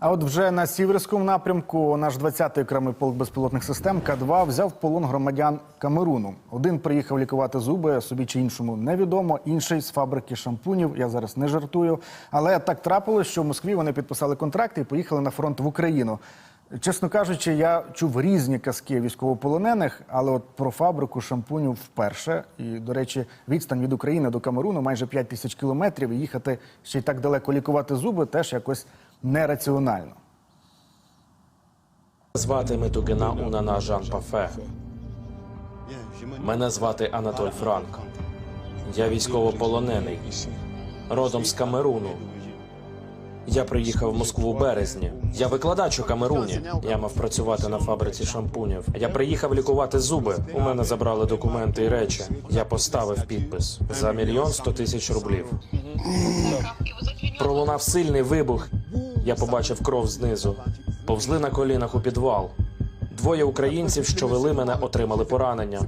А от вже на сіверському напрямку наш 20-й окремий полк безпілотних систем К-2 взяв в полон громадян Камеруну. Один приїхав лікувати зуби, собі чи іншому невідомо. Інший з фабрики шампунів. Я зараз не жартую. Але так трапилось, що в Москві вони підписали контракт і поїхали на фронт в Україну. Чесно кажучи, я чув різні казки військовополонених, але от про фабрику шампунів вперше. І, до речі, відстань від України до Камеруну майже 5 тисяч кілометрів. І їхати ще й так далеко лікувати зуби теж якось нераціонально. Звати Метугина Унана Жан Пафе. Мене звати Анатоль Франк. Я військовополонений, родом з Камеруну. Я приїхав в Москву в березні. Я викладач у Камеруні. Я мав працювати на фабриці шампунів. Я приїхав лікувати зуби. У мене забрали документи і речі. Я поставив підпис за мільйон сто тисяч рублів. Пролунав сильний вибух. Я побачив кров знизу. Повзли на колінах у підвал. Двоє українців, що вели мене, отримали поранення.